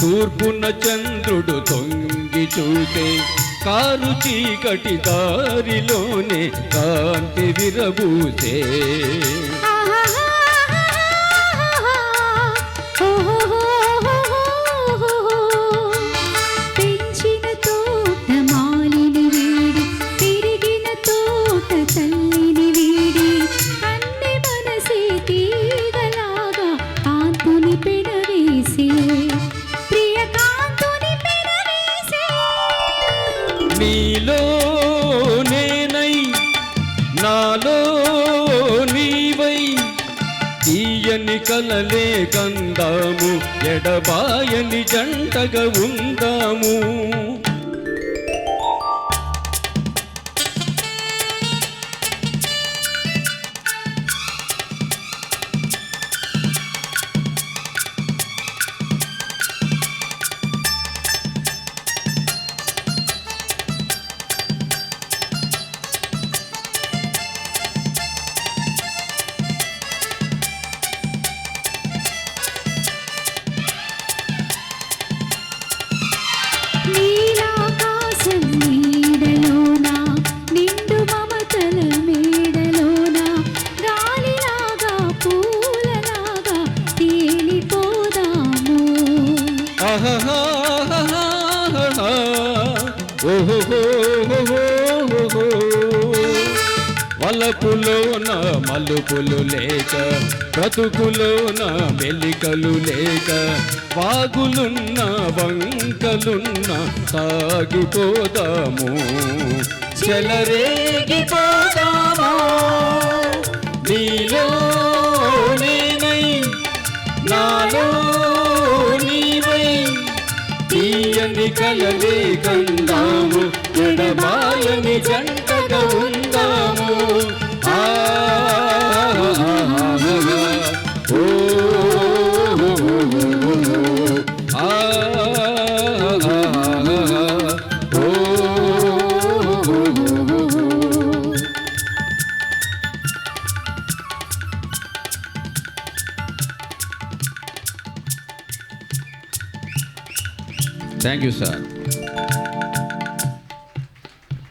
తూర్పున చంద్రుడు తొంగి చూసే కారు చీకటి దారిలోనే కాంతి విరబూసే. నీలో నేనై నాలో నీవై. తీయని కలలే కందాము ఎడబాయని జంటగా ఉందాము. వలపులోన మలుపులు లేక బ్రతుకులోన మెలికలు లేక వాగులున్న వంకలున్న సాగిపోదాము. చెలరేగిపోదాము. కలలే కందాము ఎడబాయని జంటగా ఉందాము Thank you, sir.